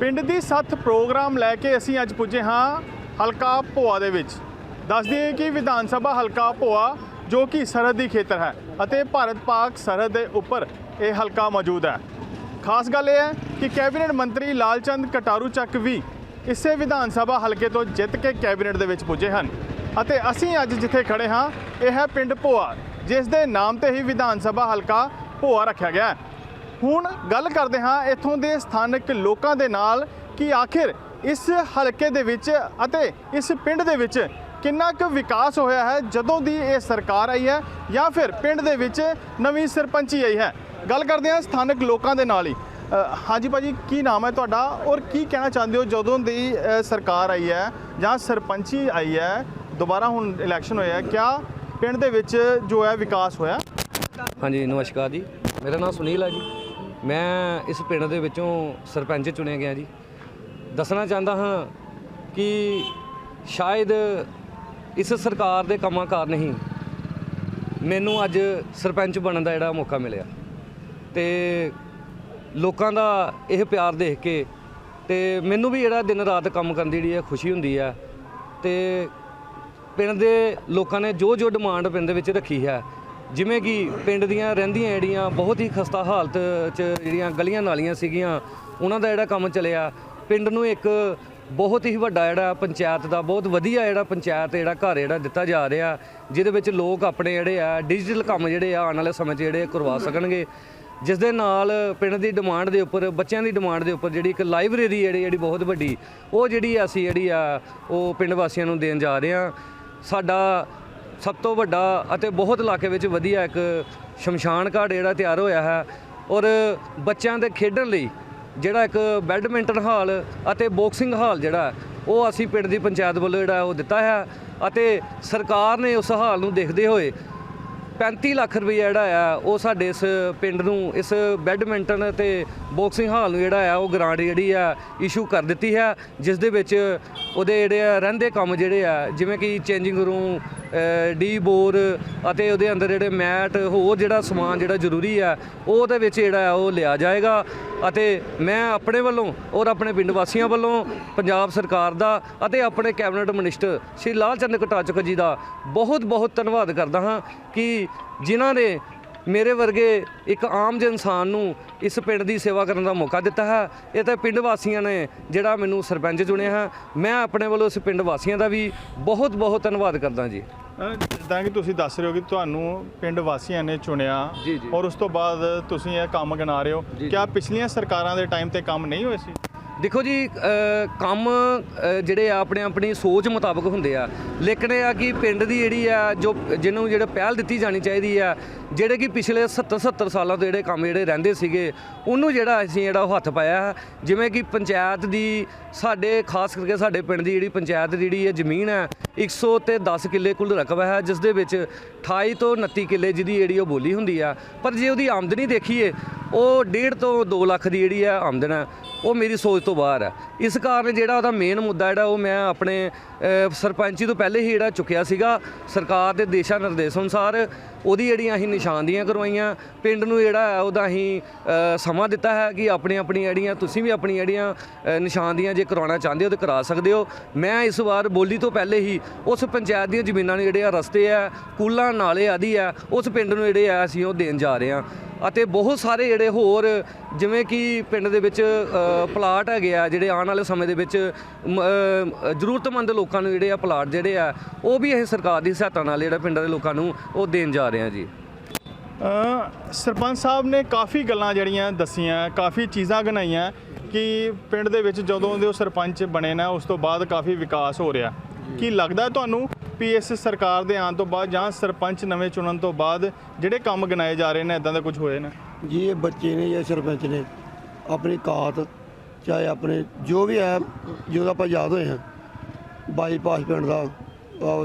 ਪਿੰਡ ਦੀ ਸੱਥ ਪ੍ਰੋਗਰਾਮ ਲੈ ਕੇ ਅਸੀਂ ਅੱਜ ਪੁੱਜੇ ਹਾਂ ਹਲਕਾ ਭੋਆ ਦੇ ਵਿੱਚ। ਦੱਸ ਦਈਏ ਕਿ ਵਿਧਾਨ ਸਭਾ ਹਲਕਾ ਭੋਆ, ਜੋ ਕਿ ਸਰਹੱਦੀ ਖੇਤਰ ਹੈ ਅਤੇ ਭਾਰਤ ਪਾਕ ਸਰਹੱਦ ਦੇ ਉੱਪਰ ਇਹ ਹਲਕਾ ਮੌਜੂਦ ਹੈ। ਖਾਸ ਗੱਲ ਇਹ ਹੈ ਕਿ ਕੈਬਨਿਟ ਮੰਤਰੀ ਲਾਲਚੰਦ ਕਟਾਰੂ ਚੱਕ ਵੀ ਇਸੇ ਵਿਧਾਨ ਸਭਾ ਹਲਕੇ ਤੋਂ ਜਿੱਤ ਕੇ ਕੈਬਨਿਟ ਦੇ ਵਿੱਚ ਪੁੱਜੇ ਹਨ ਅਤੇ ਅਸੀਂ ਅੱਜ ਜਿੱਥੇ ਖੜੇ ਹਾਂ, ਇਹ ਹੈ ਪਿੰਡ ਭੋਆ, ਜਿਸ ਦੇ ਨਾਮ ਤੇ ਹੀ ਵਿਧਾਨ ਸਭਾ ਹਲਕਾ ਭੋਆ ਰੱਖਿਆ ਗਿਆ ਹੈ। ਹੁਣ ਗੱਲ ਕਰਦੇ ਹਾਂ ਇੱਥੋਂ ਦੇ ਸਥਾਨਕ ਲੋਕਾਂ ਦੇ ਨਾਲ ਕਿ ਆਖਿਰ ਇਸ ਹਲਕੇ ਦੇ ਵਿੱਚ ਅਤੇ ਇਸ ਪਿੰਡ ਦੇ ਵਿੱਚ ਕਿੰਨਾ ਕੁ ਵਿਕਾਸ ਹੋਇਆ ਹੈ ਜਦੋਂ ਦੀ ਇਹ ਸਰਕਾਰ ਆਈ ਹੈ ਜਾਂ ਫਿਰ ਪਿੰਡ ਦੇ ਵਿੱਚ ਨਵੀਂ ਸਰਪੰਚੀ ਆਈ ਹੈ। ਗੱਲ ਕਰਦੇ ਹਾਂ ਸਥਾਨਕ ਲੋਕਾਂ ਦੇ ਨਾਲ ਹੀ। ਅ, ਹਾਂਜੀ ਭਾਜੀ ਕੀ ਨਾਮ ਹੈ ਤੁਹਾਡਾ ਔਰ ਕੀ ਕਹਿਣਾ ਚਾਹੁੰਦੇ ਹੋ ਜਦੋਂ ਦੀ ਸਰਕਾਰ ਆਈ ਹੈ ਜਾਂ ਸਰਪੰਚੀ ਆਈ ਹੈ ਦੁਬਾਰਾ ਹੁਣ ਇਲੈਕਸ਼ਨ ਹੋਇਆ ਹੈ ਕਿਆ ਪਿੰਡ ਦੇ ਵਿੱਚ ਜੋ ਹੈ ਵਿਕਾਸ ਹੋਇਆ? ਹਾਂਜੀ ਨਮਸਕਾਰ ਜੀ। ਮੇਰਾ ਨਾਮ ਸੁਨੀਲ ਹੈ ਜੀ। ਮੈਂ ਇਸ ਪਿੰਡ ਦੇ ਵਿੱਚੋਂ ਸਰਪੰਚ ਚੁਣਿਆ ਗਿਆ ਜੀ। ਦੱਸਣਾ ਚਾਹੁੰਦਾ ਹਾਂ ਕਿ ਸ਼ਾਇਦ ਇਸ ਸਰਕਾਰ ਦੇ ਕੰਮਾਂ ਕਾਰਨ ਹੀ ਮੈਨੂੰ ਅੱਜ ਸਰਪੰਚ ਬਣਨ ਦਾ ਜਿਹੜਾ ਮੌਕਾ ਮਿਲਿਆ ਤੇ ਲੋਕਾਂ ਦਾ ਇਹ ਪਿਆਰ ਦੇਖ ਕੇ ਤੇ ਮੈਨੂੰ ਵੀ ਜਿਹੜਾ ਦਿਨ ਰਾਤ ਕੰਮ ਕਰਨ ਦੀ ਜਿਹੜੀ ਹੈ ਖੁਸ਼ੀ ਹੁੰਦੀ ਹੈ ਤੇ ਪਿੰਡ ਦੇ ਲੋਕਾਂ ਨੇ ਜੋ ਜੋ ਡਿਮਾਂਡ ਪਿੰਡ ਦੇ ਵਿੱਚ ਰੱਖੀ ਹੈ ਜਿਵੇਂ ਕਿ ਪਿੰਡ ਦੀਆਂ ਰਹਿੰਦੀਆਂ ਜਿਹੜੀਆਂ ਬਹੁਤ ਹੀ ਖਸਤਾ ਹਾਲਤ 'ਚ ਜਿਹੜੀਆਂ ਗਲੀਆਂ ਨਾਲੀਆਂ ਸੀਗੀਆਂ, ਉਹਨਾਂ ਦਾ ਜਿਹੜਾ ਕੰਮ ਚੱਲਿਆ। ਪਿੰਡ ਨੂੰ ਇੱਕ ਬਹੁਤ ਹੀ ਵੱਡਾ ਜਿਹੜਾ ਪੰਚਾਇਤ ਦਾ, ਬਹੁਤ ਵਧੀਆ ਜਿਹੜਾ ਪੰਚਾਇਤ ਜਿਹੜਾ ਘਰ ਜਿਹੜਾ ਦਿੱਤਾ ਜਾ ਰਿਹਾ, ਜਿਹਦੇ ਵਿੱਚ ਲੋਕ ਆਪਣੇ ਜਿਹੜੇ ਆ ਡਿਜੀਟਲ ਕੰਮ ਜਿਹੜੇ ਆ ਆਉਣ ਵਾਲੇ ਸਮੇਂ 'ਚ ਜਿਹੜੇ ਕਰਵਾ ਸਕਣਗੇ। ਜਿਸ ਦੇ ਨਾਲ ਪਿੰਡ ਦੀ ਡਿਮਾਂਡ ਦੇ ਉੱਪਰ, ਬੱਚਿਆਂ ਦੀ ਡਿਮਾਂਡ ਦੇ ਉੱਪਰ ਜਿਹੜੀ ਇੱਕ ਲਾਇਬ੍ਰੇਰੀ ਜਿਹੜੀ ਜਿਹੜੀ ਬਹੁਤ ਵੱਡੀ, ਉਹ ਜਿਹੜੀ ਅਸੀਂ ਜਿਹੜੀ ਆ, ਉਹ ਪਿੰਡ ਵਾਸੀਆਂ ਨੂੰ ਦੇਣ ਜਾ ਰਹੇ ਹਾਂ। ਸਾਡਾ ਸਭ ਤੋਂ ਵੱਡਾ ਅਤੇ ਬਹੁਤ ਇਲਾਕੇ ਵਿੱਚ ਵਧੀਆ ਇੱਕ ਸ਼ਮਸ਼ਾਨ ਘਾਟ ਜਿਹੜਾ ਤਿਆਰ ਹੋਇਆ ਹੈ ਔਰ ਬੱਚਿਆਂ ਦੇ ਖੇਡਣ ਲਈ ਜਿਹੜਾ ਇੱਕ ਬੈਡਮਿੰਟਨ ਹਾਲ ਅਤੇ ਬਾਕਸਿੰਗ ਹਾਲ ਜਿਹੜਾ ਉਹ ਅਸੀਂ ਪਿੰਡ ਦੀ ਪੰਚਾਇਤ ਵੱਲੋਂ ਜਿਹੜਾ ਉਹ ਦਿੱਤਾ ਹੈ ਅਤੇ ਸਰਕਾਰ ਨੇ ਉਸ ਹਾਲ ਨੂੰ ਦੇਖਦੇ ਹੋਏ 35 ਲੱਖ ਰੁਪਏ ਜਿਹੜਾ ਆ, ਉਹ ਸਾਡੇ ਇਸ ਪਿੰਡ ਨੂੰ ਇਸ ਬੈਡਮਿੰਟਨ ਤੇ ਬਾਕਸਿੰਗ ਹਾਲ ਨੂੰ ਜਿਹੜਾ ਆ, ਉਹ ਗ੍ਰਾਂਟ ਜਿਹੜੀ ਆ ਇਸ਼ੂ ਕਰ ਦਿੱਤੀ ਹੈ, ਜਿਸ ਦੇ ਵਿੱਚ ਉਹਦੇ ਜਿਹੜੇ ਆ, ਰਹਿੰਦੇ ਕੰਮ ਜਿਹੜੇ ਆ, ਜਿਵੇਂ ਕਿ ਚੇਂਜਿੰਗ ਰੂਮ ਡੀ ਬੋਰ ਅਤੇ ਉਹਦੇ ਅੰਦਰ ਜਿਹੜੇ ਮੈਟ, ਹੋਰ ਜਿਹੜਾ ਸਮਾਨ ਜਿਹੜਾ ਜ਼ਰੂਰੀ ਆ ਉਹ ਉਹਦੇ ਵਿੱਚ ਜਿਹੜਾ ਉਹ ਲਿਆ ਜਾਏਗਾ। ਅਤੇ ਮੈਂ ਆਪਣੇ ਵੱਲੋਂ ਔਰ ਆਪਣੇ ਪਿੰਡ ਵਾਸੀਆਂ ਵੱਲੋਂ ਪੰਜਾਬ ਸਰਕਾਰ ਦਾ ਅਤੇ ਆਪਣੇ ਕੈਬਨਿਟ ਮਿਨਿਸਟਰ ਸ਼੍ਰੀ ਲਾਲ ਚੰਦ ਕਟਾਚਕ ਜੀ ਦਾ ਬਹੁਤ ਬਹੁਤ ਧੰਨਵਾਦ ਕਰਦਾ ਹਾਂ ਕਿ ਜਿਨ੍ਹਾਂ ਨੇ ਮੇਰੇ ਵਰਗੇ ਇੱਕ ਆਮ ਜਿਹੇ ਇਨਸਾਨ ਨੂੰ ਇਸ ਪਿੰਡ ਦੀ ਸੇਵਾ ਕਰਨ ਦਾ ਮੌਕਾ ਦਿੱਤਾ ਹੈ। ਇਹ ਤਾਂ ਪਿੰਡ ਵਾਸੀਆਂ ਨੇ ਜਿਹੜਾ ਮੈਨੂੰ ਸਰਪੰਚ ਚੁਣਿਆ ਹੈ। ਮੈਂ ਆਪਣੇ ਵੱਲੋਂ ਇਸ ਪਿੰਡ ਵਾਸੀਆਂ ਦਾ ਵੀ ਬਹੁਤ ਬਹੁਤ ਧੰਨਵਾਦ ਕਰਦਾ ਜੀ। ਜਿੱਦਾਂ ਕਿ ਤੁਸੀਂ ਦੱਸ ਰਹੇ ਹੋ ਕਿ ਤੁਹਾਨੂੰ ਪਿੰਡ ਵਾਸੀਆਂ ਨੇ ਚੁਣਿਆ। ਔਰ ਉਸ ਤੋਂ ਬਾਅਦ ਤੁਸੀਂ ਇਹ ਕੰਮ ਗਿਣਾ ਰਹੇ ਹੋ। ਕਿਆ ਪਿਛਲੀਆਂ ਸਰਕਾਰਾਂ ਦੇ ਟਾਈਮ ਤੇ ਕੰਮ ਨਹੀਂ ਹੋਏ ਸੀ? ਦੇਖੋ ਜੀ ਕੰਮ ਜਿਹੜੇ ਆ ਆਪਣੇ ਆਪਣੀ ਸੋਚ ਮੁਤਾਬਕ ਹੁੰਦੇ ਆ। ਲੇਕਿਨ ਇਹ ਆ ਕਿ ਪਿੰਡ ਦੀ ਜਿਹੜੀ ਆ, ਜੋ ਜਿਹਨੂੰ ਜਿਹੜਾ ਪਹਿਲ ਦਿੱਤੀ ਜਾਣੀ ਚਾਹੀਦੀ ਆ, ਜਿਹੜੇ ਕਿ ਪਿਛਲੇ 70 70 ਸਾਲਾਂ ਤੋਂ ਜਿਹੜੇ ਕੰਮ ਜਿਹੜੇ ਰਹਿੰਦੇ ਸੀਗੇ, ਉਹਨੂੰ ਜਿਹੜਾ ਅਸੀਂ ਜਿਹੜਾ ਉਹ ਹੱਥ ਪਾਇਆ। ਜਿਵੇਂ ਕਿ ਪੰਚਾਇਤ ਦੀ ਸਾਡੇ, ਖਾਸ ਕਰਕੇ ਸਾਡੇ ਪਿੰਡ ਦੀ ਜਿਹੜੀ ਪੰਚਾਇਤ ਦੀ ਜਿਹੜੀ ਇਹ ਜ਼ਮੀਨ ਹੈ 100 ਤੇ 10 ਕਿੱਲੇ ਕੁੱਲ ਰਕਬਾ ਹੈ, ਜਿਸ ਦੇ ਵਿੱਚ 28 ਤੋਂ 29 ਕਿੱਲੇ ਜਿਹਦੀ ਜਿਹੜੀ ਉਹ ਬੋਲੀ ਹੁੰਦੀ ਆ। ਪਰ ਜੇ ਉਹਦੀ ਆਮਦਨੀ ਦੇਖੀਏ, ਉਹ 1.5 ਤੋਂ 2 ਲੱਖ ਦੀ ਜਿਹੜੀ ਆ ਆਮਦਨ ਹੈ ਉਹ ਮੇਰੀ ਸੋਚ ਤੋਂ ਬਾਹਰ ਹੈ ਇਸ ਕਾਰਨ ਜਿਹੜਾ ਉਹਦਾ ਮੇਨ ਮੁੱਦਾ ਜਿਹੜਾ, ਉਹ ਮੈਂ ਆਪਣੇ ਸਰਪੰਚੀ ਤੋਂ ਪਹਿਲੇ ਹੀ ਜਿਹੜਾ ਚੁੱਕਿਆ ਸੀਗਾ। ਸਰਕਾਰ ਦੇ ਦਿਸ਼ਾ ਨਿਰਦੇਸ਼ ਅਨੁਸਾਰ ਉਹਦੀ ਜਿਹੜੀਆਂ ਅਸੀਂ ਨਿਸ਼ਾਨਦੀਆਂ ਕਰਵਾਈਆਂ ਪਿੰਡ ਨੂੰ ਜਿਹੜਾ ਹੈ ਉਹਦਾ ਅਸੀਂ ਸਮਾਂ ਦਿੱਤਾ ਹੈ ਕਿ ਆਪਣੀ ਆਪਣੀ ਜਿਹੜੀਆਂ ਤੁਸੀਂ ਵੀ ਆਪਣੀ ਜਿਹੜੀਆਂ ਨਿਸ਼ਾਨਦੀਆਂ ਜੇ ਕਰਵਾਉਣਾ ਚਾਹੁੰਦੇ ਹੋ ਤੇ ਕਰਾ ਸਕਦੇ ਹੋ। ਮੈਂ ਇਸ ਵਾਰ ਬੋਲੀ ਤੋਂ ਪਹਿਲੇ ਹੀ ਉਸ ਪੰਚਾਇਤ ਦੀਆਂ ਜ਼ਮੀਨਾਂ ਨੂੰ ਜਿਹੜੇ ਆ ਰਸਤੇ ਆ ਕੂਲਾਂ ਨਾਲੇ ਆਦਿ ਆ ਉਸ ਪਿੰਡ ਨੂੰ ਜਿਹੜੇ ਆ ਅਸੀਂ ਉਹ ਦੇਣ ਜਾ ਰਹੇ ਹਾਂ। ਅਤੇ ਬਹੁਤ ਸਾਰੇ ਜਿਹੜੇ ਹੋਰ ਜਿਵੇਂ ਕਿ ਪਿੰਡ ਦੇ ਵਿੱਚ ਪਲਾਟ ਹੈਗੇ ਆ ਜਿਹੜੇ ਆਉਣ ਵਾਲੇ ਸਮੇਂ ਦੇ ਵਿੱਚ ਮ, ਜ਼ਰੂਰਤਮੰਦ ਲੋਕਾਂ ਨੂੰ ਜਿਹੜੇ ਆ ਪਲਾਟ ਜਿਹੜੇ ਆ ਉਹ ਵੀ ਅਸੀਂ ਸਰਕਾਰ ਦੀ ਸਹਾਇਤਾ ਨਾਲ ਜਿਹੜਾ ਪਿੰਡਾਂ ਦੇ ਲੋਕਾਂ ਨੂੰ ਉਹ ਦੇਣ ਜਾ ਰਹੇ ਹਾਂ ਜੀ। ਸਰਪੰਚ ਸਾਹਿਬ ਨੇ ਕਾਫੀ ਗੱਲਾਂ ਜਿਹੜੀਆਂ ਦੱਸੀਆਂ ਕਾਫੀ ਚੀਜ਼ਾਂ ਗਨਾਈਆਂ ਕਿ ਪਿੰਡ ਦੇ ਵਿੱਚ ਜਦੋਂ ਦੇ ਉਹ ਸਰਪੰਚ ਬਣੇ ਨਾ ਉਸ ਤੋਂ ਬਾਅਦ ਕਾਫੀ ਵਿਕਾਸ ਹੋ ਰਿਹਾ। ਕੀ ਲੱਗਦਾ ਤੁਹਾਨੂੰ ਵੀ ਇਸ ਸਰਕਾਰ ਦੇ ਆਉਣ ਤੋਂ ਬਾਅਦ ਜਾਂ ਸਰਪੰਚ ਨਵੇਂ ਚੁਣਨ ਤੋਂ ਬਾਅਦ ਜਿਹੜੇ ਕੰਮ ਗਨਾਏ ਜਾ ਰਹੇ ਨੇ ਇਦਾਂ ਦੇ ਕੁਝ ਹੋਏ ਨੇ? ਜੀ ਇਹ ਬੱਚੇ ਨੇ ਜਾਂ ਸਰਪੰਚ ਨੇ। ਆਪਣੀ ਕਾਤ ਚਾਹੇ ਆਪਣੇ ਜੋ ਵੀ ਹੈ ਜਦੋਂ ਆਪਾਂ ਯਾਦ ਹੋਏ ਹਾਂ। ਬਾਈਪਾਸ ਪਿੰਡ ਦਾ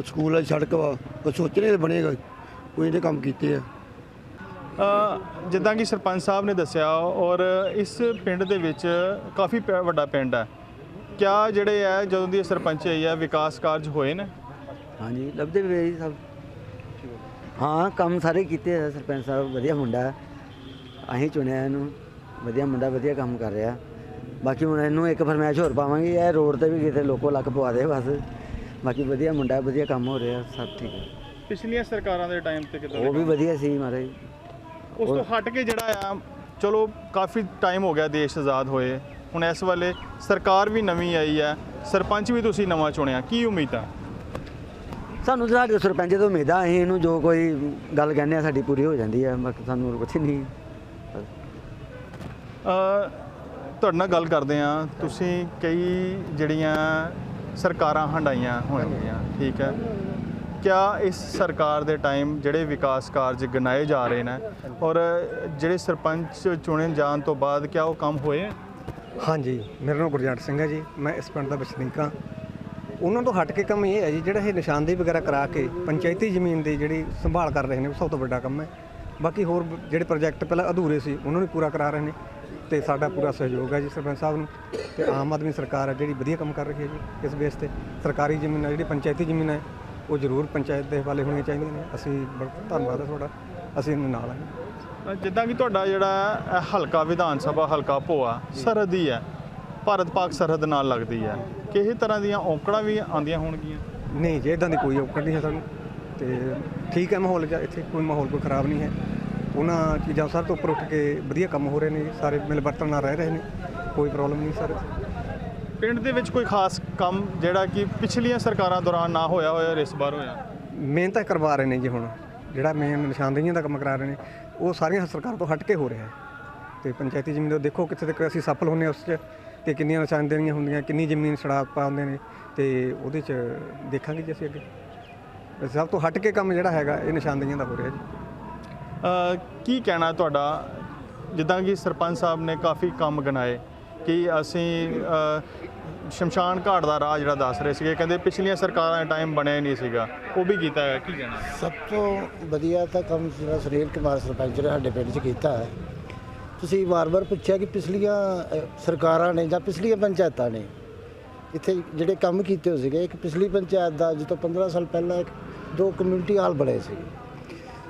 ਸਕੂਲ ਹੈ ਸੜਕ ਵਾ ਉਹ ਸੋਚਣੇ ਤੇ ਬਣੇਗਾ। ਕੋਈ ਇਹਦੇ ਕੰਮ ਕੀਤੇ ਆ? ਜਿੱਦਾਂ ਕਿ ਸਰਪੰਚ ਸਾਹਿਬ ਨੇ ਦੱਸਿਆ ਔਰ ਇਸ ਪਿੰਡ ਦੇ ਵਿੱਚ ਕਾਫੀ ਪ- ਵੱਡਾ ਪਿੰਡ ਹੈ। ਕਿਆ ਜਿਹੜੇ ਹੈ ਜਦੋਂ ਦੀ ਇਹ ਸਰਪੰਚ ਆਈ ਹੈ ਵਿਕਾਸ ਕਾਰਜ ਹੋਏ ਨੇ? ਹਾਂਜੀ ਲੱਭਦੇ ਵੀ ਪਏ ਜੀ ਸਭ। ਹਾਂ ਕੰਮ ਸਾਰੇ ਕੀਤੇ ਆ ਸਰਪੰਚ ਸਾਹਿਬ ਵਧੀਆ ਮੁੰਡਾ ਹੈ। ਅਸੀਂ ਚੁਣਿਆ ਇਹਨੂੰ ਵਧੀਆ ਮੁੰਡਾ ਵਧੀਆ ਕੰਮ ਕਰ ਰਿਹਾ। ਬਾਕੀ ਹੁਣ ਇਹਨੂੰ ਇੱਕ ਫਰਮਾਇਸ਼ ਹੋਰ ਪਾਵਾਂਗੇ ਇਹ ਰੋਡ ਤੇ ਵੀ ਕਿਤੇ ਲੋਕੋ ਲੱਕ ਪਵਾ ਦੇ ਬਸ। ਬਾਕੀ ਵਧੀਆ ਮੁੰਡਾ ਵਧੀਆ ਕੰਮ ਹੋ ਰਿਹਾ ਸਭ ਠੀਕ ਹੈ। ਪਿਛਲੀਆਂ ਸਰਕਾਰਾਂ ਦੇ ਟਾਈਮ ਤੇ ਕਿਦਾਂ ਉਹ ਵੀ ਵਧੀਆ ਸੀ ਮਹਾਰਾਜ। ਉਸ ਤੋਂ ਹਟ ਕੇ ਜਿਹੜਾ ਆ ਚਲੋ ਕਾਫੀ ਟਾਈਮ ਹੋ ਗਿਆ ਦੇਸ਼ ਆਜ਼ਾਦ ਹੋਏ। ਹੁਣ ਇਸ ਵੇਲੇ ਸਰਕਾਰ ਵੀ ਨਵੀਂ ਆਈ ਹੈ। ਸਰਪੰਚ ਵੀ ਤੁਸੀਂ ਨਵਾਂ ਚੁਣਿਆ। ਕੀ ਉਮੀਦ ਆ? ਸਾਨੂੰ ਤਾਂ ਸਾਡੇ ਸਰਪੰਚ ਤੋਂ ਉਮੀਦ ਆ। ਅਸੀਂ ਇਹਨੂੰ ਜੋ ਕੋਈ ਗੱਲ ਕਹਿੰਦੇ ਆ ਸਾਡੀ ਪੂਰੀ ਹੋ ਜਾਂਦੀ ਹੈ ਬਾਕੀ ਸਾਨੂੰ ਹੋਰ ਕੁਛ ਨਹੀਂ। ਅ, ਤੁਹਾਡੇ ਨਾਲ ਗੱਲ ਕਰਦੇ ਆ। ਤੁਸੀਂ ਕਈ ਜਿਹੜੀਆਂ ਸਰਕਾਰਾਂ ਹੰਡਾਈਆਂ ਹੋਣਗੀਆਂ ਠੀਕ ਹੈ? ਕਿਆ ਇਸ ਸਰਕਾਰ ਦੇ ਟਾਈਮ ਜਿਹੜੇ ਵਿਕਾਸ ਕਾਰਜ ਗਿਣਾਏ ਜਾ ਰਹੇ ਨੇ ਔਰ ਜਿਹੜੇ ਸਰਪੰਚ ਚੁਣੇ ਜਾਣ ਤੋਂ ਬਾਅਦ ਕਿਆ ਉਹ ਕੰਮ ਹੋਏ ਹੈ? ਹਾਂਜੀ, ਮੇਰਾ ਨਾਮ ਗੁਰਜੰਟ ਸਿੰਘ ਹੈ ਜੀ। ਮੈਂ ਇਸ ਪਿੰਡ ਦਾ ਵਸਨੀਕ ਹਾਂ। ਉਹਨਾਂ ਤੋਂ ਹਟ ਕੇ ਕੰਮ ਇਹ ਹੈ ਜੀ, ਜਿਹੜਾ ਇਹ ਨਿਸ਼ਾਨਦੇਹੀ ਵਗੈਰਾ ਕਰਾ ਕੇ ਪੰਚਾਇਤੀ ਜ਼ਮੀਨ ਦੀ ਜਿਹੜੀ ਸੰਭਾਲ ਕਰ ਰਹੇ ਨੇ, ਉਹ ਸਭ ਤੋਂ ਵੱਡਾ ਕੰਮ ਹੈ। ਬਾਕੀ ਹੋਰ ਜਿਹੜੇ ਪ੍ਰੋਜੈਕਟ ਪਹਿਲਾਂ ਅਧੂਰੇ ਸੀ, ਉਹਨਾਂ ਨੂੰ ਪੂਰਾ ਕਰਾ ਰਹੇ ਨੇ ਤੇ ਸਾਡਾ ਪੂਰਾ ਸਹਿਯੋਗ ਹੈ ਜੀ ਸਰਪੰਚ ਸਾਹਿਬ ਨੂੰ। ਤੇ ਆਮ ਆਦਮੀ ਸਰਕਾਰ ਹੈ ਜਿਹੜੀ ਵਧੀਆ ਕੰਮ ਕਰ ਰਹੀ ਹੈ ਜੀ, ਇਸ ਬੇਸ ਤੇ। ਸਰਕਾਰੀ ਜ਼ਮੀਨਾਂ, ਜਿਹੜੀ ਪੰਚਾਇਤੀ ਜ਼ਮੀਨ ਹੈ ਉਹ ਜ਼ਰੂਰ ਪੰਚਾਇਤ ਦੇ ਹਵਾਲੇ ਹੋਣੀਆਂ ਚਾਹੀਦੀਆਂ ਨੇ। ਅਸੀਂ ਬੜਾ ਧੰਨਵਾਦ ਹੈ ਤੁਹਾਡਾ। ਅਸੀਂ ਇਹਨਾਂ ਨਾਲ ਹਾਂ ਜਿੱਦਾਂ ਕਿ ਤੁਹਾਡਾ ਜਿਹੜਾ ਹਲਕਾ ਵਿਧਾਨ ਸਭਾ ਹਲਕਾ ਭੋਆ ਸਰਹੱਦੀ ਹੈ। ਭਾਰਤ ਪਾਕ ਸਰਹੱਦ ਨਾਲ ਲੱਗਦੀ ਹੈ। ਕਿਸੇ ਤਰ੍ਹਾਂ ਦੀਆਂ ਔਕੜਾਂ ਵੀ ਆਉਂਦੀਆਂ ਹੋਣਗੀਆਂ? ਨਹੀਂ ਜੀ ਇਦਾਂ ਦੀ ਕੋਈ ਔਕੜ ਨਹੀਂ ਹੈ ਸਾਨੂੰ। ਤੇ ਠੀਕ ਹੈ ਮਾਹੌਲ ਇੱਥੇ ਕੋਈ ਮਾਹੌਲ ਕੋਈ ਖਰਾਬ ਨਹੀਂ ਹੈ। ਉਹਨਾਂ ਚੀਜ਼ਾਂ ਸਭ ਤੋਂ ਉੱਪਰ ਉੱਠ ਕੇ ਵਧੀਆ ਕੰਮ ਹੋ ਰਹੇ ਨੇ ਸਾਰੇ ਮਿਲ ਵਰਤਣ ਨਾਲ ਰਹਿ ਰਹੇ ਨੇ। ਕੋਈ ਪ੍ਰੋਬਲਮ ਨਹੀਂ ਸਰ। ਪਿੰਡ ਦੇ ਵਿੱਚ ਕੋਈ ਖਾਸ ਕੰਮ ਜਿਹੜਾ ਕਿ ਪਿਛਲੀਆਂ ਸਰਕਾਰਾਂ ਦੌਰਾਨ ਨਾ ਹੋਇਆ ਹੋਇਆ ਇਸ ਵਾਰ ਹੋਇਆ? ਮਿਹਨਤ ਤਾਂ ਕਰਵਾ ਰਹੇ ਨੇ ਜੀ ਹੁਣ। ਜਿਹੜਾ ਮੇਨ ਨਿਸ਼ਾਨਦੇਹੀਆਂ ਦਾ ਕੰਮ ਕਰਾ ਰਹੇ ਨੇ ਉਹ ਸਾਰੀਆਂ ਸਰਕਾਰ ਤੋਂ ਹਟ ਕੇ ਹੋ ਰਿਹਾ ਹੈ। ਤੇ ਪੰਚਾਇਤੀ ਜ਼ਮੀਨ ਦਾ ਦੇਖੋ ਕਿੱਥੇ ਤੱਕ ਅਸੀਂ ਸਫਲ ਹੁੰਨੇ ਉਸ 'ਚ ਤੇ ਕਿੰਨੀਆਂ ਨਿਸ਼ਾਨਦੇਹੀਆਂ ਹੁੰਦੀਆਂ ਕਿੰਨੀ ਜ਼ਮੀਨ ਛੜਾ ਪਾਉਂਦੇ ਨੇ ਤੇ ਉਹਦੇ 'ਚ ਦੇਖਾਂਗੇ ਜੀ ਅਸੀਂ ਅੱਗੇ। ਸਭ ਤੋਂ ਹਟ ਕੇ ਕੰਮ ਜਿਹੜਾ ਹੈਗਾ ਇਹ ਨਿਸ਼ਾਨਦੇਹੀਆਂ ਦਾ ਹੋ ਰਿਹਾ ਜੀ। ਕੀ ਕਹਿਣਾ ਤੁਹਾਡਾ? ਜਿੱਦਾਂ ਕਿ ਸਰਪੰਚ ਸਾਹਿਬ ਨੇ ਕਾਫੀ ਕੰਮ ਗਨਾਏ ਕਿ ਅਸੀਂ ਸ਼ਮਸ਼ਾਨ ਘਾਟ ਦਾ ਰਾਹ ਜਿਹੜਾ ਦੱਸ ਰਹੇ ਸੀਗੇ, ਕਹਿੰਦੇ ਪਿਛਲੀਆਂ ਸਰਕਾਰਾਂ ਦੇ ਟਾਈਮ ਬਣਿਆ ਹੀ ਨਹੀਂ ਸੀਗਾ। ਉਹ ਵੀ ਕੀਤਾ ਹੈ, ਕੀ ਕਹਿਣਾ? ਸਭ ਤੋਂ ਵਧੀਆ ਤਾਂ ਕੰਮ ਜਿਹੜਾ ਸੁਨੀਲ ਕੁਮਾਰ ਸਰਪੰਚ ਨੇ ਸਾਡੇ ਪਿੰਡ 'ਚ ਕੀਤਾ ਹੈ। ਤੁਸੀਂ ਵਾਰ-ਵਾਰ ਪੁੱਛਿਆ ਕਿ ਪਿਛਲੀਆਂ ਸਰਕਾਰਾਂ ਨੇ ਜਾਂ ਪਿਛਲੀਆਂ ਪੰਚਾਇਤਾਂ ਨੇ, ਇੱਥੇ ਜਿਹੜੇ ਕੰਮ ਕੀਤੇ ਹੋ ਸੀਗੇ, ਇੱਕ ਪਿਛਲੀ ਪੰਚਾਇਤ ਦਾ ਅੱਜ ਤੋਂ 15 ਸਾਲ ਪਹਿਲਾਂ ਇੱਕ, ਦੋ ਕਮਿਊਨਿਟੀ ਹਾਲ ਬਣੇ ਸੀ,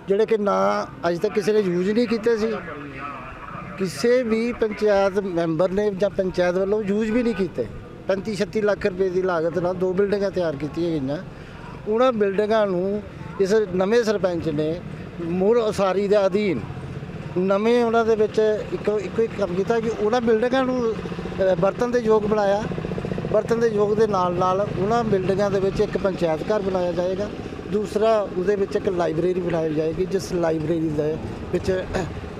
ਜਿਹੜੇ ਕਿ ਨਾ ਅੱਜ ਤੱਕ ਕਿਸੇ ਨੇ ਯੂਜ਼ ਨਹੀਂ ਕੀਤੇ ਸੀ। ਕਿਸੇ ਵੀ ਪੰਚਾਇਤ ਮੈਂਬਰ ਨੇ ਜਾਂ ਪੰਚਾਇਤ ਵੱਲੋਂ ਯੂਜ਼ ਵੀ ਨਹੀਂ ਕੀਤੇ। 35 36 ਲੱਖ ਰੁਪਏ ਦੀ ਲਾਗਤ ਨਾਲ ਦੋ ਬਿਲਡਿੰਗਾਂ ਤਿਆਰ ਕੀਤੀਆਂ ਗਈਆਂ। ਉਹਨਾਂ ਬਿਲਡਿੰਗਾਂ ਨੂੰ ਇਸ ਨਵੇਂ ਸਰਪੰਚ ਨੇ ਮੂਰ ਉਸਾਰੀ ਦੇ ਅਧੀਨ ਨਵੇਂ ਉਹਨਾਂ ਦੇ ਵਿੱਚ ਇੱਕ ਇੱਕੋ ਇੱਕ ਕੰਮ ਕੀਤਾ ਕਿ ਉਹਨਾਂ ਬਿਲਡਿੰਗਾਂ ਨੂੰ ਬਰਤਨ ਦੇ ਯੋਗ ਬਣਾਇਆ। ਬਰਤਨ ਦੇ ਯੋਗ ਦੇ ਨਾਲ ਨਾਲ ਉਹਨਾਂ ਬਿਲਡਿੰਗਾਂ ਦੇ ਵਿੱਚ ਇੱਕ ਪੰਚਾਇਤ ਘਰ ਬਣਾਇਆ ਜਾਏਗਾ। ਦੂਸਰਾ ਉਹਦੇ ਵਿੱਚ ਇੱਕ ਲਾਇਬ੍ਰੇਰੀ ਬਣਾਈ ਜਾਏਗੀ, ਜਿਸ ਲਾਇਬ੍ਰੇਰੀ ਦੇ ਵਿੱਚ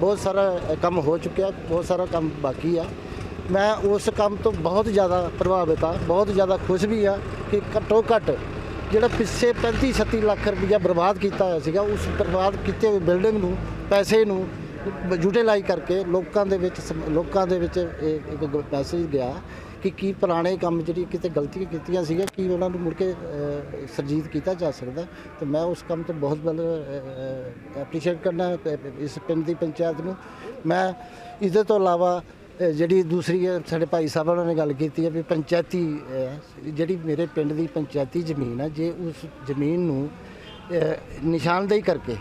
ਬਹੁਤ ਸਾਰਾ ਕੰਮ ਹੋ ਚੁੱਕਿਆ, ਬਹੁਤ ਸਾਰਾ ਕੰਮ ਬਾਕੀ ਆ। ਮੈਂ ਉਸ ਕੰਮ ਤੋਂ ਬਹੁਤ ਜ਼ਿਆਦਾ ਪ੍ਰਭਾਵਿਤ ਆ, ਬਹੁਤ ਜ਼ਿਆਦਾ ਖੁਸ਼ ਵੀ ਆ ਕਿ ਘੱਟੋ ਘੱਟ ਜਿਹੜਾ ਪਿੱਛੇ 35 36 ਲੱਖ ਰੁਪਈਆ ਬਰਬਾਦ ਕੀਤਾ ਹੋਇਆ ਸੀਗਾ, ਉਸ ਬਰਬਾਦ ਕੀਤੇ ਹੋਏ ਬਿਲਡਿੰਗ ਨੂੰ, ਪੈਸੇ ਨੂੰ ਯੂਟਿਲਾਈਜ਼ ਕਰਕੇ ਲੋਕਾਂ ਦੇ ਵਿੱਚ ਸਮ- ਲੋਕਾਂ ਦੇ ਵਿੱਚ ਇਹ ਇੱਕ ਮੈਸੇਜ ਗਿਆ ਕਿ ਕੀ ਪੁਰਾਣੇ ਕੰਮ ਜਿਹੜੀ ਕਿਤੇ ਗਲਤੀਆਂ ਕੀਤੀਆਂ ਸੀਗੀਆਂ ਕੀ ਉਹਨਾਂ ਨੂੰ ਮੁੜ ਕੇ ਅ, ਸਰਜੀਤ ਕੀਤਾ ਜਾ ਸਕਦਾ ਤੇ ਮੈਂ ਉਸ ਕੰਮ 'ਤੇ ਬਹੁਤ ਬਲ ਐਪਰੀਸ਼ੀਏਟ ਕਰਨਾ ਅ, ਇਸ ਪਿੰਡ ਦੀ ਪੰਚਾਇਤ ਨੂੰ। ਮੈਂ ਇਹਦੇ ਤੋਂ ਇਲਾਵਾ ਅ, ਜਿਹੜੀ ਦੂਸਰੀ ਹੈ, ਸਾਡੇ ਭਾਈ ਸਾਹਿਬ ਉਹਨਾਂ ਨੇ ਗੱਲ ਕੀਤੀ ਹੈ ਵੀ ਪੰਚਾਇਤੀ ਅ, ਜਿਹੜੀ ਮੇਰੇ ਪਿੰਡ ਦੀ ਪੰਚਾਇਤੀ ਜ਼ਮੀਨ ਹੈ ਜੇ ਉਸ ਜ਼ਮੀਨ ਨੂੰ ਅ, ਨਿਸ਼ਾਨਦੇਹੀ ਕਰਕੇ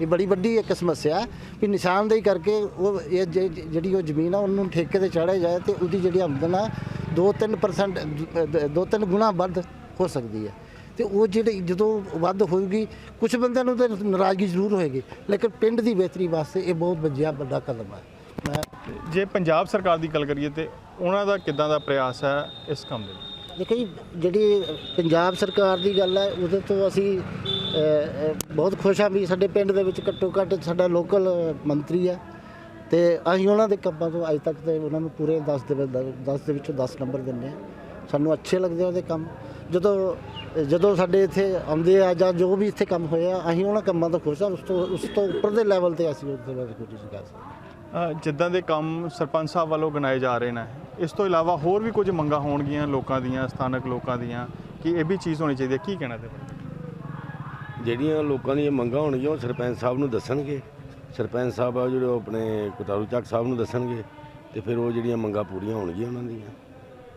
ਇਹ ਬੜੀ ਵੱਡੀ ਇੱਕ ਸਮੱਸਿਆ ਹੈ ਵੀ ਨਿਸ਼ਾਨਦੇਹੀ ਕਰਕੇ ਉਹ ਇਹ ਜੇ- ਜਿਹੜੀ ਉਹ ਜ਼ਮੀਨ ਆ ਉਹਨੂੰ ਠੇਕੇ ਤੇ ਚਾੜਿਆ ਜਾਏ ਤੇ ਉਹਦੀ ਜਿਹੜੀ ਆਮਦਨ ਆ 2-3% 2-3 ਗੁਣਾ ਵੱਧ ਹੋ ਸਕਦੀ ਹੈ ਤੇ ਉਹ ਜਿਹੜੀ ਜਦੋਂ ਵੱਧ ਹੋਊਗੀ ਕੁਝ ਬੰਦਿਆਂ ਨੂੰ ਤਾਂ ਨਾਰਾਜ਼ਗੀ ਜ਼ਰੂਰ ਹੋਏਗੀ ਲੇਕਿਨ ਪਿੰਡ ਦੀ ਬਿਹਤਰੀ ਵਾਸਤੇ ਇਹ ਬਹੁਤ ਵੱਜਿਆ ਵੱਡਾ ਕਦਮ ਹੈ ਮੈਂ ਜੇ ਪੰਜਾਬ ਸਰਕਾਰ ਦੀ ਗੱਲ ਕਰੀਏ ਤੇ ਉਹਨਾਂ ਦਾ ਕਿੱਦਾਂ ਦਾ ਪ੍ਰਯਾਸ ਹੈ ਇਸ ਕੰਮ ਦੇ? ਦੇਖੋ ਜੀ ਜਿਹੜੀ ਪੰਜਾਬ ਸਰਕਾਰ ਦੀ ਗੱਲ ਹੈ ਉਹਦੇ ਤੋਂ ਅਸੀਂ ਬਹੁਤ ਖੁਸ਼ ਹਾਂ ਵੀ ਸਾਡੇ ਪਿੰਡ ਦੇ ਵਿੱਚ ਘੱਟੋ ਘੱਟ ਸਾਡਾ ਲੋਕਲ ਮੰਤਰੀ ਆ ਤੇ ਅਸੀਂ ਉਹਨਾਂ ਦੇ ਕੰਮਾਂ ਤੋਂ ਅੱਜ ਤੱਕ ਤੇ ਉਹਨਾਂ ਨੂੰ ਪੂਰੇ 10 ਦੇ 10 ਦੇ ਵਿੱਚੋਂ 10 ਨੰਬਰ ਦਿੰਦੇ ਹਾਂ। ਸਾਨੂੰ ਅੱਛੇ ਲੱਗਦੇ ਆ ਉਹਦੇ ਕੰਮ। ਜਦੋਂ ਜਦੋਂ ਸਾਡੇ ਇੱਥੇ ਆਉਂਦੇ ਆ ਜਾਂ ਜੋ ਵੀ ਇੱਥੇ ਕੰਮ ਹੋਇਆ, ਅਸੀਂ ਉਹਨਾਂ ਕੰਮਾਂ ਤੋਂ ਖੁਸ਼ ਹਾਂ। ਉਸ ਤੋਂ ਉਸ ਤੋਂ ਉੱਪਰ ਦੇ ਲੈਵਲ ਤੇ ਅਸੀਂ ਉਹਦੇ ਬਾਰੇ ਕੁਝ ਨਹੀਂ ਕਹਿ ਸਕਦੇ। ਜਿੱਦਾਂ ਦੇ ਕੰਮ ਸਰਪੰਚ ਸਾਹਿਬ ਵੱਲੋਂ ਗਨਾਏ ਜਾ ਰਹੇ ਨੇ, ਇਸ ਤੋਂ ਇਲਾਵਾ ਹੋਰ ਵੀ ਕੁਝ ਮੰਗਾਂ ਹੋਣਗੀਆਂ ਲੋਕਾਂ ਦੀਆਂ, ਸਥਾਨਕ ਲੋਕਾਂ ਦੀਆਂ, ਕਿ ਇਹ ਵੀ ਚੀਜ਼ ਹੋਣੀ ਚਾਹੀਦੀ ਹੈ? ਕੀ ਕਹਿਣਾ ਤੇ ਜਿਹੜੀਆਂ ਲੋਕਾਂ ਦੀਆਂ ਮੰਗਾਂ ਹੋਣਗੀਆਂ ਉਹ ਸਰਪੰਚ ਸਾਹਿਬ ਨੂੰ ਦੱਸਣਗੇ। ਸਰਪੰਚ ਸਾਹਿਬ ਆ ਜਿਹੜੇ ਉਹ ਆਪਣੇ ਕਟਾਰੂ ਚੱਕ ਸਾਹਿਬ ਨੂੰ ਦੱਸਣਗੇ ਤੇ ਫਿਰ ਉਹ ਜਿਹੜੀਆਂ ਮੰਗਾਂ ਪੂਰੀਆਂ ਹੋਣਗੀਆਂ ਉਹਨਾਂ ਦੀਆਂ।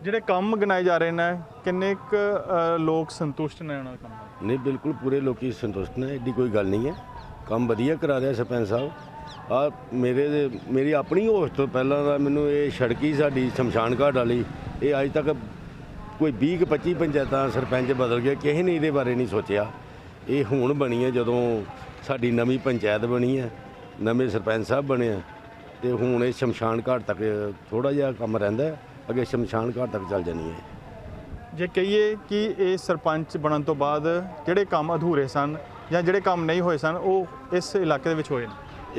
ਜਿਹੜੇ ਕੰਮ ਗਨਾਏ ਜਾ ਰਹੇ ਨੇ ਕਿੰਨੇ ਕੁ ਅ, ਲੋਕ ਸੰਤੁਸ਼ਟ ਨੇ ਉਹਨਾਂ ਕੰਮ ਨਾਲ ਨਹੀਂ ਬਿਲਕੁਲ ਪੂਰੇ ਲੋਕੀ ਸੰਤੁਸ਼ਟ ਨੇ ਐਡੀ ਕੋਈ ਗੱਲ ਨਹੀਂ ਹੈ। ਕੰਮ ਵਧੀਆ ਕਰਾ ਰਿਹਾ ਸਰਪੰਚ ਸਾਹਿਬ। ਆ ਮੇਰੇ ਦੇ ਮੇਰੀ ਆਪਣੀ ਹੋਸ਼ ਤੋਂ ਪਹਿਲਾਂ ਦਾ ਮੈਨੂੰ ਇਹ ਸੜਕੀ ਸਾਡੀ ਸ਼ਮਸ਼ਾਨ ਘਾਟ ਵਾਲੀ ਇਹ ਅੱਜ ਤੱਕ ਕੋਈ 20 ਕੁ 25 ਪੰਚਾਇਤਾਂ ਸਰਪੰਚ ਬਦਲ ਗਏ ਕਿਸੇ ਨੇ ਇਹਦੇ ਬਾਰੇ ਨਹੀਂ ਸੋਚਿਆ। ਇਹ ਹੁਣ ਬਣੀ ਹੈ ਜਦੋਂ ਸਾਡੀ ਨਵੀਂ ਪੰਚਾਇਤ ਬਣੀ ਹੈ ਨਵੇਂ ਸਰਪੰਚ ਸਾਹਿਬ ਬਣੇ ਆ ਤੇ ਹੁਣ ਇਹ ਸ਼ਮਸ਼ਾਨ ਘਾਟ ਤੱਕ ਥੋੜਾ ਜਿਹਾ ਕੰਮ ਰਹਿੰਦਾ ਹੈ, ਅੱਗੇ ਸ਼ਮਸ਼ਾਨ ਘਾਟ ਤੱਕ ਚੱਲ ਜਾਣੀ ਹੈ ਜੇ ਕਹੀਏ ਕਿ ਇਹ ਸਰਪੰਚ ਬਣਨ ਤੋਂ ਬਾਅਦ ਜਿਹੜੇ ਕੰਮ ਅਧੂਰੇ ਸਨ ਜਾਂ ਜਿਹੜੇ ਕੰਮ ਨਹੀਂ ਹੋਏ ਸਨ ਉਹ ਇਸ ਇਲਾਕੇ ਦੇ ਵਿੱਚ ਹੋਏ ਨੇ?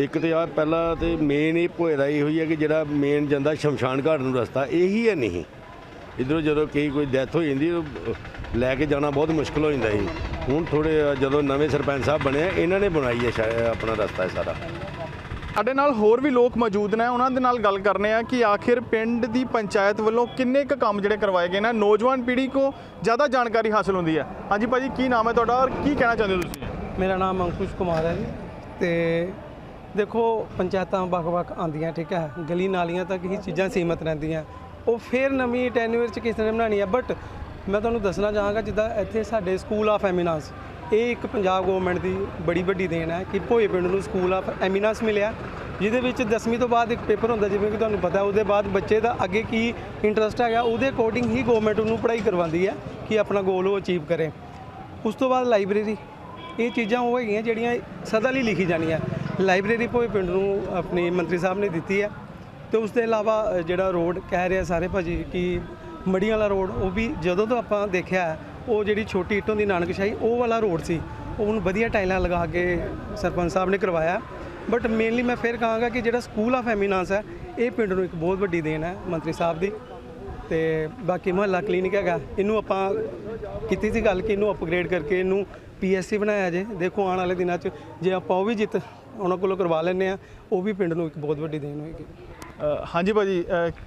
ਇੱਕ ਤੇ ਆ ਪਹਿਲਾਂ ਤੇ ਮੇਨ ਇਹ ਭੋਇਰਾ ਇਹ ਹੋਈ ਹੈ ਕਿ ਜਿਹੜਾ ਮੇਨ ਜਾਂਦਾ ਸ਼ਮਸ਼ਾਨ ਘਾਟ ਨੂੰ ਰਸਤਾ ਇਹੀ ਹੈ ਨਹੀਂ। ਇਧਰੋਂ ਜਦੋਂ ਕਈ ਕੋਈ ਡੈਥ ਹੋ ਜਾਂਦੀ ਲੈ ਕੇ ਜਾਣਾ ਬਹੁਤ ਮੁਸ਼ਕਲ ਹੋ ਜਾਂਦਾ ਸੀ ਹੁਣ ਥੋੜੇ ਜਦੋਂ ਨਵੇਂ ਸਰਪੰਚ ਸਾਹਿਬ ਬਣੇ ਆ, ਇਹਨਾਂ ਨੇ ਬਣਾਈ ਹੈ ਸ਼ਾਇਦ ਆਪਣਾ ਰਸਤਾ ਇਹ ਸਾਰਾ। ਸਾਡੇ ਨਾਲ ਹੋਰ ਵੀ ਲੋਕ ਮੌਜੂਦ ਨੇ ਉਹਨਾਂ ਦੇ ਨਾਲ ਗੱਲ ਕਰਨੇ ਆ ਕਿ ਆਖਿਰ ਪਿੰਡ ਦੀ ਪੰਚਾਇਤ ਵੱਲੋਂ ਕਿੰਨੇ ਕੁ ਕੰਮ ਜਿਹੜੇ ਕਰਵਾਏ ਗਏ ਨੇ? ਨੌਜਵਾਨ ਪੀੜ੍ਹੀ ਕੋ ਜ਼ਿਆਦਾ ਜਾਣਕਾਰੀ ਹਾਸਲ ਹੁੰਦੀ ਹੈ। ਹਾਂਜੀ ਭਾਜੀ ਕੀ ਨਾਮ ਹੈ ਤੁਹਾਡਾ ਔਰ ਕੀ ਕਹਿਣਾ ਚਾਹੁੰਦੇ ਹੋ ਤੁਸੀਂ? ਮੇਰਾ ਨਾਮ ਅੰਕੁਸ਼ ਕੁਮਾਰ ਹੈ ਜੀ। ਤੇ ਦੇਖੋ ਪੰਚਾਇਤਾਂ ਵੱਖ-ਵੱਖ ਆਉਂਦੀਆਂ ਠੀਕ ਹੈ। ਗਲੀ ਨਾਲੀਆਂ ਤੱਕ ਹੀ ਚੀਜ਼ਾਂ ਸੀਮਤ ਰਹਿੰਦੀਆਂ। ਉਹ ਫੇਰ ਨਵੀਂ ਟੈਨੂਅਰ ਚ ਕਿਸ ਤਰ੍ਹਾਂ ਬਣਾਉਣੀ ਹੈ? ਬਟ ਮੈਂ ਤੁਹਾਨੂੰ ਦੱਸਣਾ ਚਾਹਾਂਗਾ ਜਿੱਦਾਂ ਇੱਥੇ ਸਾਡੇ ਸਕੂਲ ਆਫ ਐਮੀਨਾਂਸ ਇਹ ਇੱਕ ਪੰਜਾਬ ਗਵਰਨਮੈਂਟ ਦੀ ਬੜੀ ਵੱਡੀ ਦੇਣ ਹੈ ਕਿ ਭੋਏ ਪਿੰਡ ਨੂੰ ਸਕੂਲ ਆਫ ਐਮੀਨਾਂਸ ਮਿਲਿਆ। ਜਿਹਦੇ ਵਿੱਚ 10ਵੀਂ ਤੋਂ ਬਾਅਦ ਇੱਕ ਪੇਪਰ ਹੁੰਦਾ, ਜਿਵੇਂ ਕਿ ਤੁਹਾਨੂੰ ਪਤਾ, ਉਹਦੇ ਬਾਅਦ ਬੱਚੇ ਦਾ ਅੱਗੇ ਕੀ ਇੰਟਰਸਟ ਹੈਗਾ, ਉਹਦੇ ਅਕੋਰਡਿੰਗ ਹੀ ਗਵਰਨਮੈਂਟ ਉਹਨੂੰ ਪੜ੍ਹਾਈ ਕਰਵਾਉਂਦੀ ਹੈ ਕਿ ਆਪਣਾ ਗੋਲ ਉਹ ਅਚੀਵ ਕਰੇ। ਉਸ ਤੋਂ ਬਾਅਦ ਲਾਇਬ੍ਰੇਰੀ ਇਹ ਚੀਜ਼ਾਂ ਉਹ ਹੈਗੀਆਂ ਜਿਹੜੀਆਂ ਸਦਾ ਲਈ ਲਿਖੀ ਜਾਣੀਆਂ। ਲਾਇਬ੍ਰੇਰੀ ਭੋਏ ਪਿੰਡ ਨੂੰ ਆਪਣੇ ਮੰਤਰੀ ਸਾਹਿਬ ਨੇ ਦਿੱਤੀ ਹੈ। ਤੇ ਉਸ ਦੇ ਇਲਾਵਾ ਜਿਹੜਾ ਰੋਡ ਕਹਿ ਰਿਹਾ ਸਾਰੇ ਭਾਜੀ ਕਿ ਮੜੀਆਂ ਵਾਲਾ ਰੋਡ, ਉਹ ਵੀ ਜਦੋਂ ਤੋਂ ਆਪਾਂ ਦੇਖਿਆ, ਉਹ ਜਿਹੜੀ ਛੋਟੀ ਇੱਟੋਂ ਦੀ ਨਾਨਕਸ਼ਾਹੀ ਉਹ ਵਾਲਾ ਰੋਡ ਸੀ। ਉਹਨੂੰ ਵਧੀਆ ਟਾਈਲਾਂ ਲਗਾ ਕੇ ਸਰਪੰਚ ਸਾਹਿਬ ਨੇ ਕਰਵਾਇਆ। ਬਟ ਮੇਨਲੀ ਮੈਂ ਫਿਰ ਕਹਾਂਗਾ ਕਿ ਜਿਹੜਾ ਸਕੂਲ ਆਫ ਐਮੀਨਾਂਸ ਹੈ, ਇਹ ਪਿੰਡ ਨੂੰ ਇੱਕ ਬਹੁਤ ਵੱਡੀ ਦੇਣ ਹੈ ਮੰਤਰੀ ਸਾਹਿਬ ਦੀ। ਤੇ ਬਾਕੀ ਮੁਹੱਲਾ ਕਲੀਨਿਕ ਹੈਗਾ। ਇਹਨੂੰ ਆਪਾਂ ਕੀਤੀ ਸੀ ਗੱਲ ਕਿ ਇਹਨੂੰ ਅਪਗ੍ਰੇਡ ਕਰਕੇ ਇਹਨੂੰ ਪੀਐਸਸੀ ਬਣਾਇਆ ਜੇ। ਦੇਖੋ, ਆਉਣ ਵਾਲੇ ਦਿਨਾਂ 'ਚ ਜੇ ਆਪਾਂ ਉਹ ਵੀ ਜਿੱਤ, ਉਹਨਾਂ ਕੋਲੋਂ ਕਰਵਾ ਲੈਂਦੇ ਆ ਉਹ ਵੀ ਪਿੰਡ ਨੂੰ ਇੱਕ ਬਹੁਤ ਵੱਡੀ ਦੇਣ ਹੋਏਗੀ। ਹਾਂਜੀ ਭਾਜੀ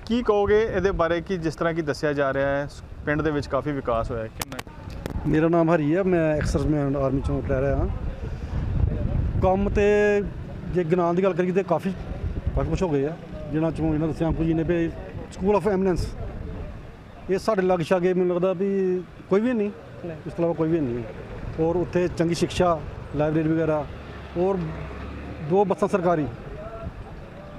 ਕੀ ਕਹੋਗੇ ਇਹਦੇ ਬਾਰੇ? ਕਿ ਜਿਸ ਤਰ੍ਹਾਂ ਕਿ ਦੱਸਿਆ ਜਾ ਰਿਹਾ ਹੈ ਪਿੰਡ ਦੇ ਵਿੱਚ ਕਾਫੀ ਵਿਕਾਸ ਹੋਇਆ ਹੈ ਕਿੰਨਾ ਕੁ? ਮੇਰਾ ਨਾਮ ਹਰੀ ਹੈ ਮੈਂ ਐਕਸਰਸਮੈਨ ਆਰਮੀ ਚੋਂ ਰਹਿ ਰਿਹਾ ਹਾਂ। ਕੰਮ ਤੇ ਜੇ ਗਿਨਾਨ ਦੀ ਗੱਲ ਕਰੀਏ ਤੇ ਕਾਫੀ ਕਾਫੀ ਕੁਛ ਹੋ ਗਏ ਆ ਜਿਨ੍ਹਾਂ ਚੋਂ ਇਹਨਾਂ ਦੱਸਿਆ ਜੀ ਨੇ ਵੀ ਸਕੂਲ ਆਫ ਐਮੀਨੈਂਸ ਇਹ ਸਾਡੇ ਲਾਗੇ ਛਾਗੇ ਮੈਨੂੰ ਲੱਗਦਾ ਵੀ ਕੋਈ ਵੀ ਨਹੀਂ। ਇਸ ਤੋਂ ਇਲਾਵਾ ਕੋਈ ਵੀ ਨਹੀਂ। ਔਰ ਉੱਥੇ ਚੰਗੀ ਸਿੱਖਿਆ ਲਾਇਬ੍ਰੇਰੀ ਵਗੈਰਾ ਔਰ ਦੋ ਬੱਸਾਂ ਸਰਕਾਰੀ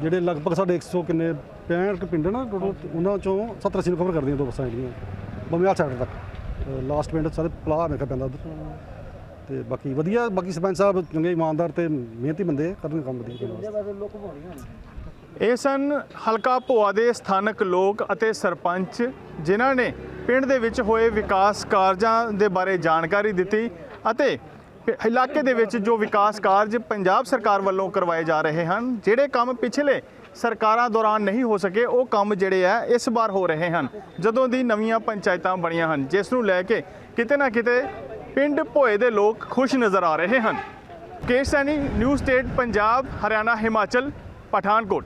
ਜਿਹੜੇ ਲਗਭਗ ਸਾਡੇ 100 ਕਿੰਨੇ 65 ਕੁ ਪਿੰਡ ਨਾ ਟੋਟਲ ਉਹਨਾਂ ਚੋਂ 70 80 ਨੂੰ ਕਵਰ ਕਰਦੀਆਂ ਦੋ ਬੱਸਾਂ ਜਿਹੜੀਆਂ। ਬਮਿਆਲ ਸਾਈਡ ਤੱਕ। ਲਾਸਟ ਪਿੰਡ ਸਾਰੇ ਪਲਾਹ ਖਿਆਲ ਪੈਂਦਾ ਉਧਰ। ਤੇ ਬਾਕੀ ਵਧੀਆ ਬਾਕੀ ਸਰਪੰਚ ਸਾਹਿਬ ਚੰਗੇ ਇਮਾਨਦਾਰ ਤੇ ਮਿਹਨਤੀ ਬੰਦੇ ਆ, ਕਰਨਗੇ ਕੰਮ ਵਧੀਆ। ਇਹ ਸਨ ਹਲਕਾ ਭੋਆ ਦੇ ਸਥਾਨਕ ਲੋਕ ਅਤੇ ਸਰਪੰਚ ਜਿਨ੍ਹਾਂ ਨੇ ਪਿੰਡ ਦੇ ਵਿੱਚ ਹੋਏ ਵਿਕਾਸ ਕਾਰਜਾਂ ਦੇ ਬਾਰੇ ਜਾਣਕਾਰੀ ਦਿੱਤੀ ਅਤੇ ਇਲਾਕੇ ਦੇ ਵਿੱਚ ਜੋ ਵਿਕਾਸ ਕਾਰਜ ਪੰਜਾਬ ਸਰਕਾਰ ਵੱਲੋਂ ਕਰਵਾਏ ਜਾ ਰਹੇ ਹਨ, ਜਿਹੜੇ ਕੰਮ ਪਿਛਲੇ ਸਰਕਾਰਾਂ ਦੌਰਾਨ ਨਹੀਂ ਹੋ ਸਕੇ, ਉਹ ਕੰਮ ਜਿਹੜੇ ਆ, ਇਸ ਵਾਰ ਹੋ ਰਹੇ ਹਨ। ਜਦੋਂ ਦੀ ਨਵੀਆਂ ਪੰਚਾਇਤਾਂ ਬਣੀਆਂ ਹਨ, ਜਿਸ ਨੂੰ ਲੈ ਕੇ ਕਿਤੇ ਨਾ ਕਿਤੇ ਪਿੰਡ ਭੋਏ ਦੇ ਲੋਕ ਖੁਸ਼ ਨਜ਼ਰ ਆ ਰਹੇ ਹਨ। ਕੇਸ ਸੈਣੀ ਨਿਊ ਸਟੇਟ, ਪੰਜਾਬ, ਹਰਿਆਣਾ, ਹਿਮਾਚਲ, ਪਠਾਨਕੋਟ।